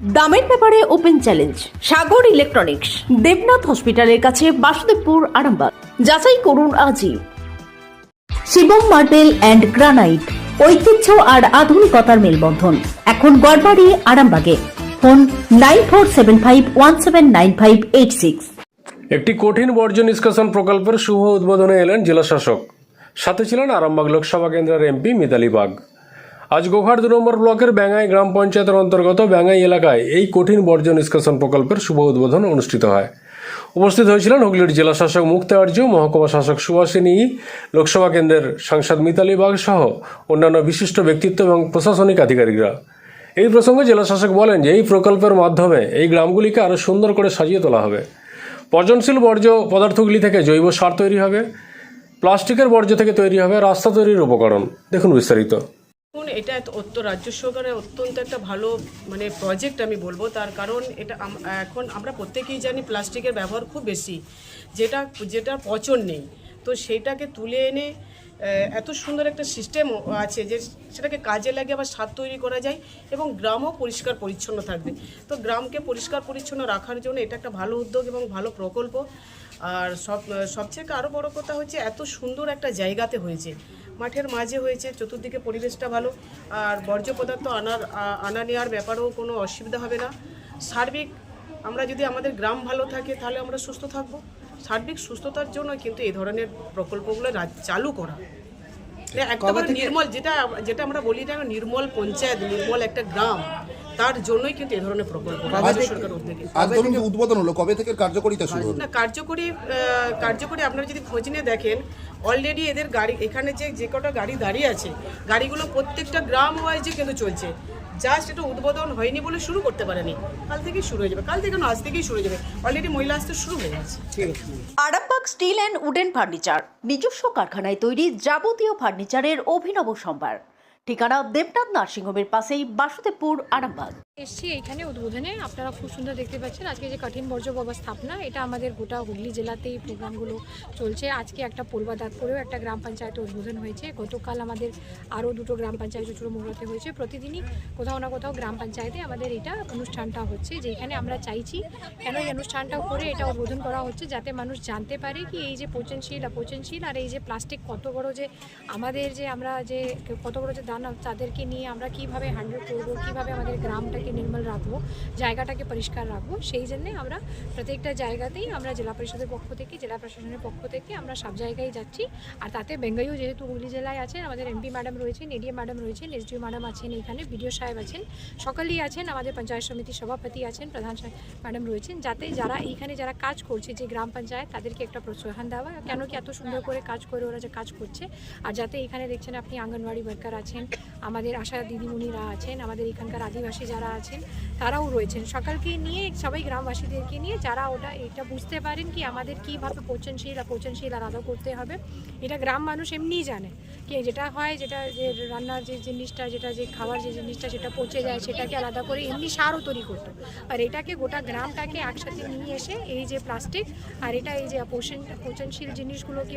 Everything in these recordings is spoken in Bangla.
দামের ব্যাপারে open challenge, Sagar electronics, Debnath হসপিটালের কাছে বাসুদেবপুর আরামবাগ। যাচাই করুন আজই। শিবম মার্বেল অ্যান্ড গ্রানাইট, ঐতিহ্য আর আধুনিকতার মেলবন্ধন। এখন গড়বাড়ি, আরামবাগে। Phone nine four seven five one seven nine five eight six. একটি কঠিন বর্জ্য নিষ্কাশন প্রকল্পের শুভ উদ্বোধনে এলেন জেলা শাসক সাথে ছিলেন আরামবাগ লোকসভা কেন্দ্রের এমপি মিতালি বাগ। আজ গোঘাট দু নম্বর ব্লকের ব্যাঙ্গাই গ্রাম পঞ্চায়েতের অন্তর্গত ব্যাঙ্গাই এলাকায় এই কঠিন বর্জ্য নিষ্কাশন প্রকল্পের শুভ উদ্বোধন অনুষ্ঠিত হয়। উপস্থিত হয়েছিলেন হুগলির জেলা শাসক মুক্তি আর্য মহকুমা শাসক সুভাষিনী, লোকসভা কেন্দ্রের সাংসদ মিতালি বাগ সহ অন্যান্য বিশিষ্ট ব্যক্তিত্ব এবং প্রশাসনিক আধিকারিকরা। এই প্রসঙ্গে জেলা শাসক বলেন যে, এই প্রকল্পের মাধ্যমে এই গ্রামগুলিকে আরও সুন্দর করে সাজিয়ে তোলা হবে। পর্যনশীল বর্জ্য পদার্থগুলি থেকে জৈব সার তৈরি হবে, প্লাস্টিকের বর্জ্য থেকে তৈরি হবে রাস্তা তৈরির উপকরণ। দেখুন বিস্তারিত। দেখুন, এটা রাজ্য সরকারের অত্যন্ত একটা ভালো মানে প্রজেক্ট আমি বলব। তার কারণ এটা এখন আমরা প্রত্যেকেই জানি প্লাস্টিকের ব্যবহার খুব বেশি, যেটা যেটা পচন নেই। তো সেইটাকে তুলে এনে এত সুন্দর একটা সিস্টেম আছে যে সেটাকে কাজে লাগে আবার সার তৈরি করা যায় এবং গ্রামও পরিষ্কার পরিচ্ছন্ন থাকবে। তো গ্রামকে পরিষ্কার পরিচ্ছন্ন রাখার জন্য এটা একটা ভালো উদ্যোগ এবং ভালো প্রকল্প। আর সব, সবচেয়ে আরও বড় কথা হচ্ছে এত সুন্দর একটা জায়গাতে হয়েছে। মাঠের মাঝে হয়েছে চতুর্দিকে পরিবেশটা ভালো আর বর্জ্য পদার্থ আনার আনা নেওয়ার ব্যাপারেও কোনো অসুবিধা হবে না। সার্বিক আমরা যদি আমাদের গ্রাম ভালো থাকে তাহলে আমরা সুস্থ থাকব। সার্বিক সুস্থতার জন্য কিন্তু এই ধরনের প্রকল্পগুলো রাজ- চালু করা। একটা নির্মল যেটা যেটা আমরা বলি না নির্মল পঞ্চায়েত নির্মল একটা গ্রাম। তার জন্যই কিন্তু এই ধরনের প্রকল্প রাজ্য সরকার উদ্যোগে। আজ ধরুন যে উদ্বোধন হলো কবে থেকে কার্যকরিতা শুরু হলো? না কার্যকরী কার্যকরী আপনারা যদি খোঁজ নিয়ে দেখেন অলরেডি এদের গাড়ি এখানে যে যে কটা গাড়ি দাঁড়িয়ে আছে গাড়িগুলো প্রত্যেকটা গ্রাম ওয়াইজে কিন্তু চলছে। জাস্ট এটা উদ্বোধন হয়নি বলে শুরু করতে পারেনি। কাল থেকেই শুরু হয়ে যাবে। কাল থেকে না আজ থেকেই শুরু হয়ে যাবে। অলরেডি মহিলা আসতে শুরু হয়ে গেছে। Arambagh steel and wooden furniture নিজস্ব কারখানায় তৈরি যাবতীয় ফার্নিচারের অভিনব সম্ভার। ঠিকানা দেবনাথ নার্সিংহোমের পাশেই বাসুদেবপুর আরামবাগ। এসছি এইখানে উদ্বোধনে। আপনারা খুব সুন্দর দেখতে পাচ্ছেন আজকে যে কঠিন বর্জ্য ব্যবস্থাপনা এটা আমাদের গোটা হুগলি জেলাতেই প্রোগ্রামগুলো চলছে। আজকে একটা পূর্বাদাতপুরেও একটা গ্রাম পঞ্চায়েত উদ্বোধন হয়েছে। গতকাল আমাদের আরও দুটো গ্রাম পঞ্চায়েত চুরমুড়াতে হয়েছে। প্রতিদিনই কোথাও না কোথাও গ্রাম পঞ্চায়েতে আমাদের এটা অনুষ্ঠানটা হচ্ছে, যেখানে আমরা চাইছি কেন এই অনুষ্ঠানটা করে এটা উদ্বোধন করা হচ্ছে, যাতে মানুষ জানতে পারে কি এই যে পচনশীল, অপচনশীল, আর এই যে প্লাস্টিক কত বড় যে আমাদের যে আমরা যে কত বড় যে দানা, তাদেরকে নিয়ে আমরা কীভাবে হ্যান্ডেল করব, কীভাবে আমাদের গ্রামটাকে নির্মল রাখব, জায়গাটাকে পরিষ্কার রাখব। সেই জন্যে আমরা প্রত্যেকটা জায়গাতেই আমরা জেলা পরিষদের পক্ষ থেকে, জেলা প্রশাসনের পক্ষ থেকে আমরা সব জায়গায় যাচ্ছি। আর তাতে বেঙ্গাইও যেহেতু হুগলি জেলায় আছেন, আমাদের এমপি ম্যাডাম রয়েছেন এডিএ ম্যাডাম রয়েছেন, এসডিও ম্যাডাম আছেন, এখানে বিডিও সাহেব আছেন, সকলেই আছেন, আমাদের পঞ্চায়েত সমিতির সভাপতি আছেন, প্রধান ম্যাডাম রয়েছেন। যাতে যারা এইখানে যারা কাজ করছে, যে গ্রাম পঞ্চায়েত, তাদেরকে একটা প্রোৎসাহন দেওয়া, কেন কি এত সুন্দর করে কাজ করে ওরা যে কাজ করছে। আর যাতে এখানে দেখছেন আপনি আঙ্গনওয়াড়ি ওয়ার্কার আছেন, আমাদের আশা দিদিমণিরা আছেন, আমাদের এখানকার আদিবাসী যারা আছেন তারাও রয়েছেন। সকালকে নিয়ে সবাই গ্রামবাসীদেরকে নিয়ে যারা ওটা এটা বুঝতে পারেন কি আমাদের কীভাবে পচনশীল আর পচনশীল আলাদা করতে হবে। এটা গ্রাম মানুষ এমনিই জানে কি যেটা হয় যেটা যে রান্নার যে জিনিসটা যেটা যে খাবার যে জিনিসটা সেটা পচে যায় সেটাকে আলাদা করে এমনি সারও তৈরি করতো আর এটাকে গোটা গ্রামটাকে একসাথে নিয়ে এসে এই যে প্লাস্টিক আর এটা এই যে পোষণ পচনশীল জিনিসগুলোকে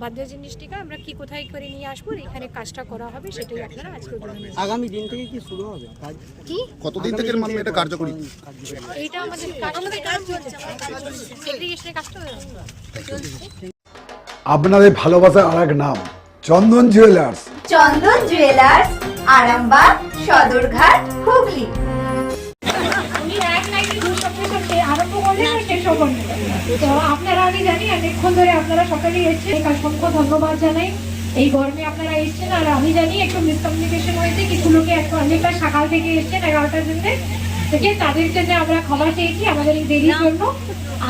বাদ্য জিনিসটিকে আমরা কি কোথায় করে নিয়ে আসব এখানে কাজটা করা হবে সেটাই আপনারা আজকে আগামী দিন থেকে কি শুরু হবে কি? কতদিন থেকে মানে এটা কার্যকরী? এইটা আমাদের কাজ আমাদের কাজ চলছে। সেগ্রিগেশনের কাজটা চলছে। আপনাদের ভালোবাসার আর এক নাম চন্দন জুয়েলার্স চন্দন জুয়েলার্স আরামবাগ সদরঘাট হুগলি। আপনারা আমি জানি অনেকক্ষণ ধরে আপনারা সকালেই এসেছেন। অসংখ্য ধন্যবাদ জানাই। এই গরমে আপনারা এসেছেন আর আমি জানি একটু মিসকমিউনিকেশন হয়েছে কিছু লোকে একটু অনেকটা সকাল থেকে এসেছেন এগারোটার জন্য। থেকে তাদের জন্য আমরা ক্ষমা চেয়েছি আমাদের এই দেরির জন্য।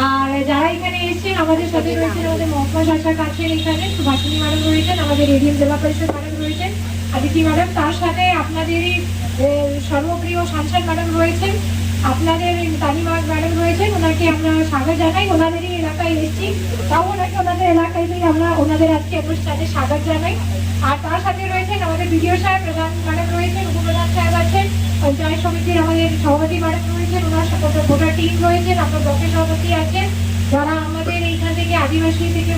আর যারা এখানে এসেছেন আমাদের সাথে রয়েছেন আমাদের মহকুমা শাসক আছেন এখানে সুভাষিনী ম্যাডাম রয়েছেন আমাদের এডিএম জেলা পরিষদ ম্যাডাম রয়েছেন আদিতি ম্যাডাম। তার সাথে আপনাদেরই সর্বপ্রিয় সাংসদ ম্যাডাম রয়েছেন। আপনাদের তানিমা ম্যাডাম রয়েছেন ওনাকে আমরা স্বাগত জানাই। ওনাদেরই এলাকায় এসেছি। তাও ওনাকে ওনাদের এলাকায় দিয়ে আমরা ওনাদের আজকে অনুষ্ঠানে স্বাগত জানাই। আর তার সাথে রয়েছেন আমাদের বিডিও সাহেব, প্রধান ম্যাডাম রয়েছেন, উপপ্রধান সাহেব আছেন, পঞ্চায়েত সমিতির আমাদের সভাপতি ম্যাডাম রয়েছেন, ওনার সাথে গোটা টিম রয়েছেন, আপনার ব্লকের সভাপতি আছেন, যারা আমাদের এইখান থেকে আদিবাসী থেকে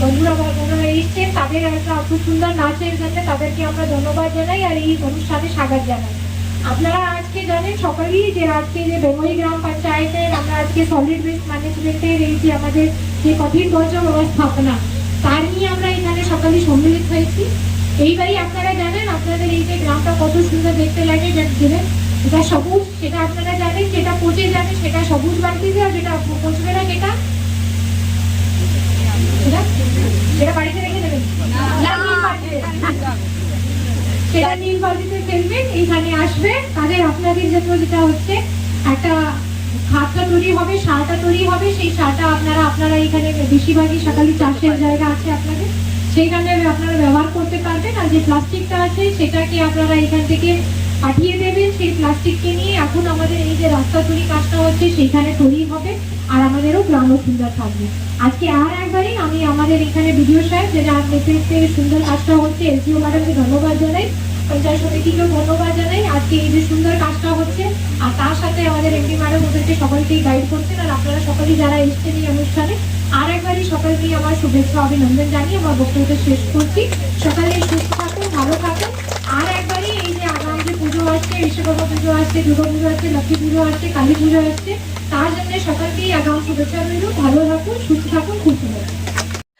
বন্ধুরা বা বোনেরা এসছেন, তাদের একটা খুব সুন্দর নাচের জন্য তাদেরকে আমরা ধন্যবাদ জানাই আর এই অনুষ্ঠানে স্বাগত জানাই। আপনারা আজকে জানেন, সকালেই যে আজকে যে বেঙ্গলি গ্রাম পঞ্চায়েতের আমরা আজকে সলিড ওয়েস্ট ম্যানেজমেন্টের এই যে আমাদের যে কঠিন বর্জ্য ব্যবস্থাপনা, তার নিয়ে আমরা এখানে সকালে সম্মিলিত হয়েছি। এইবারই আপনারা জানেন, আপনাদের এই যে গ্রামটা কত সুন্দর দেখতে লাগে, যা দেবেন যেটা সবুজ সেটা আপনারা জানেন, যেটা পচে যাবে সেটা সবুজ বাড়তিতে আর যেটা পচবে না সেটা সেটা বাড়িতে সেটা নীল বালতিতে ফেলবেন এইখানে আসবে। তাদের আপনাদের জন্য যেটা হচ্ছে একটা খাতটা তৈরি হবে সারটা তৈরি হবে। সেই সারটা আপনারা আপনারা এখানে বেশিরভাগই সকালে চাষের জায়গা আছে আপনাদের। সেইখানে আপনারা ব্যবহার করতে পারবেন। আর যে প্লাস্টিকটা আছে সেটাকে আপনারা এখান থেকে পাঠিয়ে দেবেন সেই প্লাস্টিককে নিয়ে। এখন আমাদের এই যে রাস্তা তৈরি কাজটা হচ্ছে সেখানে তৈরি হবে আর আমাদেরও গ্রামও সুন্দর থাকবে। আজকে আর একবারই আমি আমাদের এখানে ভিডিও সাহেব যেটা নেতৃত্বে সুন্দর কাজটা হচ্ছে এলসিও ম্যাডামকে ধন্যবাদ জানাই, পঞ্চায়েত সমিতিকেও ধন্যবাদ জানাই। আজকে এই যে সুন্দর কাজটা হচ্ছে, আর তার সাথে আমাদের এমপি ম্যাডাম ওদেরকে সকলকেই গাইড করছেন, আর আপনারা সকলেই যারা এসছেন এই অনুষ্ঠানে, আর একবারই সকলকেই আমার শুভেচ্ছা, অভিনন্দন জানিয়ে আমার বক্তব্য শেষ করছি সকালে সুস্থ থাকুন ভালো থাকুন আর একবারই এই যে আগামী যে পুজো আসছে বিশ্বকর্মা পুজো আসছে দুর্গা পুজো আসছে লক্ষ্মী পুজো আসছে কালী পুজো আসছে। তার জন্য সকলকেই আগাম শুভেচ্ছা রইল। ভালো থাকুন, সুস্থ থাকুন খুশি থাকুন